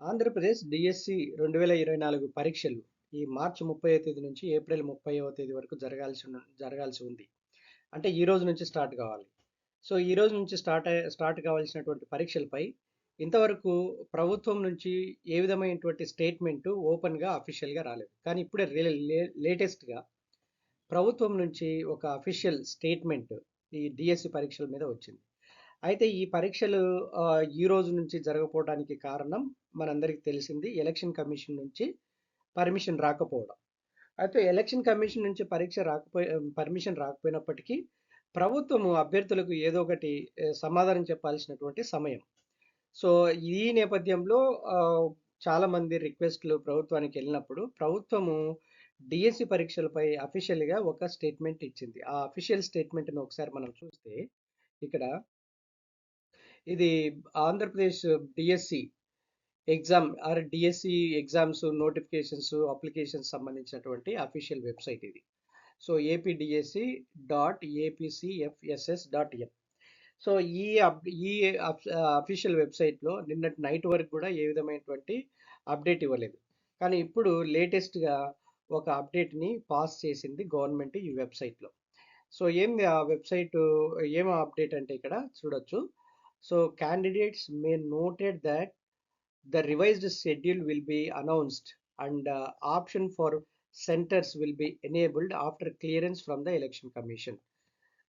Andhra Pradesh DSC రెండు వేల ఇరవై నాలుగు పరీక్షలు ఈ మార్చి ముప్పై తేదీ నుంచి ఏప్రిల్ ముప్పైవ తేదీ వరకు జరగాల్సి జరగాల్సి ఉంది. అంటే ఈ రోజు నుంచి స్టార్ట్ కావాలి. సో ఈ రోజు నుంచి స్టార్ట్ స్టార్ట్ కావాల్సినటువంటి పరీక్షలపై ఇంతవరకు ప్రభుత్వం నుంచి ఏ విధమైనటువంటి స్టేట్మెంట్ ఓపెన్గా అఫీషియల్గా రాలేదు. కానీ ఇప్పుడే లేటెస్ట్గా ప్రభుత్వం నుంచి ఒక అఫీషియల్ స్టేట్మెంట్ ఈ డిఎస్సి పరీక్షల మీద వచ్చింది. అయితే ఈ పరీక్షలు ఈ రోజు నుంచి జరగపోవడానికి కారణం మనందరికీ తెలిసింది ఎలక్షన్ కమిషన్ నుంచి పర్మిషన్ రాకపోవడం. అయితే ఎలక్షన్ కమిషన్ నుంచి పరీక్ష రాకపోయి పర్మిషన్ రాకపోయినప్పటికీ ప్రభుత్వము అభ్యర్థులకు ఏదో ఒకటి సమాధానం చెప్పాల్సినటువంటి సమయం. సో ఈ నేపథ్యంలో చాలామంది రిక్వెస్ట్లు ప్రభుత్వానికి వెళ్ళినప్పుడు ప్రభుత్వము డిఎస్సి పరీక్షలపై అఫీషియల్గా ఒక స్టేట్మెంట్ ఇచ్చింది. ఆ అఫీషియల్ స్టేట్మెంట్ని ఒకసారి మనం చూస్తే ఇక్కడ ఇది Andhra Pradesh DSC exam or DSC exams notifications applications సంబంధించినటువంటి అఫీషియల్ వెబ్సైట్ ఇది. So APDSC dot APCFSS dot in so ఈ ఈ అఫీషియల్ వెబ్సైట్లో నిన్నటి నైట్ వరకు కూడా ఏ విధమైనటువంటి అప్డేట్ ఇవ్వలేదు. కానీ ఇప్పుడు లేటెస్ట్గా ఒక అప్డేట్ని పాస్ చేసింది గవర్నమెంట్ ఈ వెబ్సైట్లో సో ఏంది ఆ వెబ్సైట్ ఏం అప్డేట్ అంటే ఇక్కడ చూడొచ్చు. So candidates may noted that the revised schedule will be announced and uh, option for centers will be enabled after clearance from the election commission.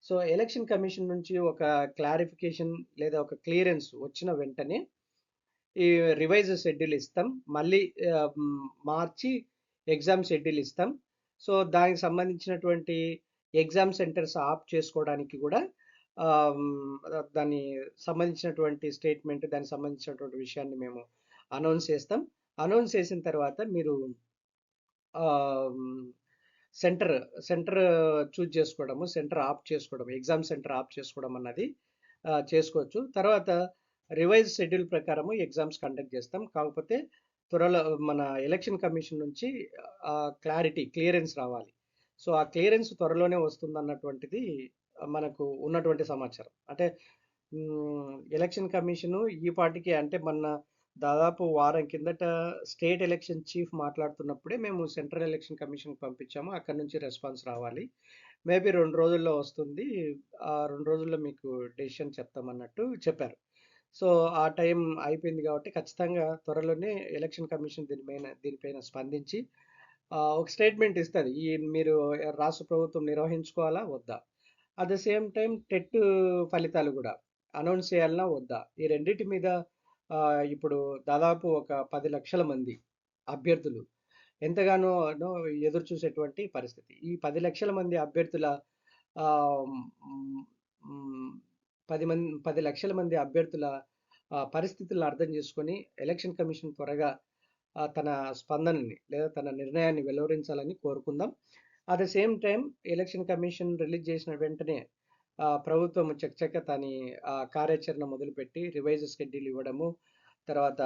So election commission నుంచి ఒక clarification లేదా ఒక clearance వచ్చిన వెంటనే ఈ రివైజ్ షెడ్యూల్ ఇస్తాం. మళ్ళీ మార్చి exam schedule ఇస్తాం. సో దానికి సంబంధించినటువంటి ఎగ్జామ్ సెంటర్స్ ఆఫ్ చేసుకోవడానికి కూడా దాన్ని దాని సంబంధించినటువంటి స్టేట్మెంట్ దానికి సంబంధించినటువంటి విషయాన్ని మేము అనౌన్స్ చేస్తాం. అనౌన్స్ చేసిన తర్వాత మీరు సెంటర్ సెంటర్ చూజ్ చేసుకోవడము సెంటర్ ఆప్ చేసుకోవడం ఎగ్జామ్ సెంటర్ ఆప్ చేసుకోవడం అన్నది చేసుకోవచ్చు. తర్వాత రివైజ్ షెడ్యూల్ ప్రకారము ఎగ్జామ్స్ కండక్ట్ చేస్తాం. కాకపోతే త్వరలో మన ఎలక్షన్ కమిషన్ నుంచి క్లారిటీ క్లియరెన్స్ రావాలి. సో ఆ క్లియరెన్స్ త్వరలోనే వస్తుంది అన్నటువంటిది మనకు ఉన్నటువంటి సమాచారం. అంటే ఎలక్షన్ కమిషను ఈ పాటికి అంటే మొన్న దాదాపు వారం కిందట స్టేట్ ఎలక్షన్ చీఫ్ మాట్లాడుతున్నప్పుడే మేము సెంట్రల్ ఎలక్షన్ కమిషన్ పంపించాము. అక్కడ నుంచి రెస్పాన్స్ రావాలి. మేబీ రెండు రోజుల్లో వస్తుంది. ఆ రెండు రోజుల్లో మీకు డెసిషన్ చెప్తామన్నట్టు చెప్పారు. సో ఆ టైం అయిపోయింది కాబట్టి ఖచ్చితంగా త్వరలోనే ఎలక్షన్ కమిషన్ దీనిపైన దీనిపైన స్పందించి ఒక స్టేట్మెంట్ ఇస్తుంది. ఈ మీరు రాష్ట్ర ప్రభుత్వం నిర్వహించుకోవాలా? వద్దా? At the same time TET ఫలితాలు కూడా అనౌన్స్ చేయాలన్నా వద్దా? ఈ రెండింటి మీద ఇప్పుడు దాదాపు ఒక పది లక్షల మంది అభ్యర్థులు ఎంతగానో ఎదురు చూసేటువంటి పరిస్థితి. ఈ పది లక్షల మంది అభ్యర్థుల పది మంది పది లక్షల మంది అభ్యర్థుల పరిస్థితులను అర్థం చేసుకొని ఎలక్షన్ కమిషన్ త్వరగా తన స్పందనని లేదా తన నిర్ణయాన్ని వెలువరించాలని కోరుకుందాం. At the same time election commission release చేసిన వెంటనే ప్రభుత్వం చకచక తని ఆ, కార్యాచరణ మొదలుపెట్టి రివైజ్ షెడ్యూల్ ఇవ్వడము తర్వాత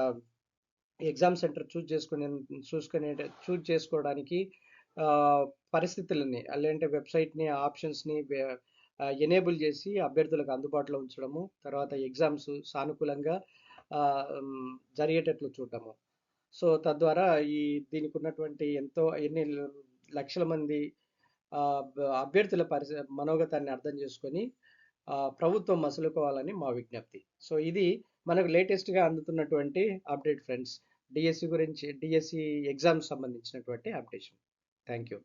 ఎగ్జామ్ సెంటర్ చూజ్ చేసుకునే చూసుకునే చూజ్ చేసుకోవడానికి పరిస్థితులని అలాంటి వెబ్సైట్ని ఆప్షన్స్ని ఎనేబుల్ చేసి అభ్యర్థులకు అందుబాటులో ఉంచడము తర్వాత ఎగ్జామ్స్ సానుకూలంగా జరిగేటట్లు చూడటము సో తద్వారా ఈ దీనికి ఉన్నటువంటి ఎంతో ఎన్ని లక్షల మంది అభ్యర్థుల పరిస్థితి మనోగతాన్ని అర్థం చేసుకొని ప్రభుత్వం మసులుకోవాలని మా విజ్ఞప్తి. సో ఇది మనకు లేటెస్ట్గా అందుతున్నటువంటి అప్డేట్ ఫ్రెండ్స్. డిఎస్సి గురించి డిఎస్సి ఎగ్జామ్స్ సంబంధించినటువంటి అప్డేషన్. Thank you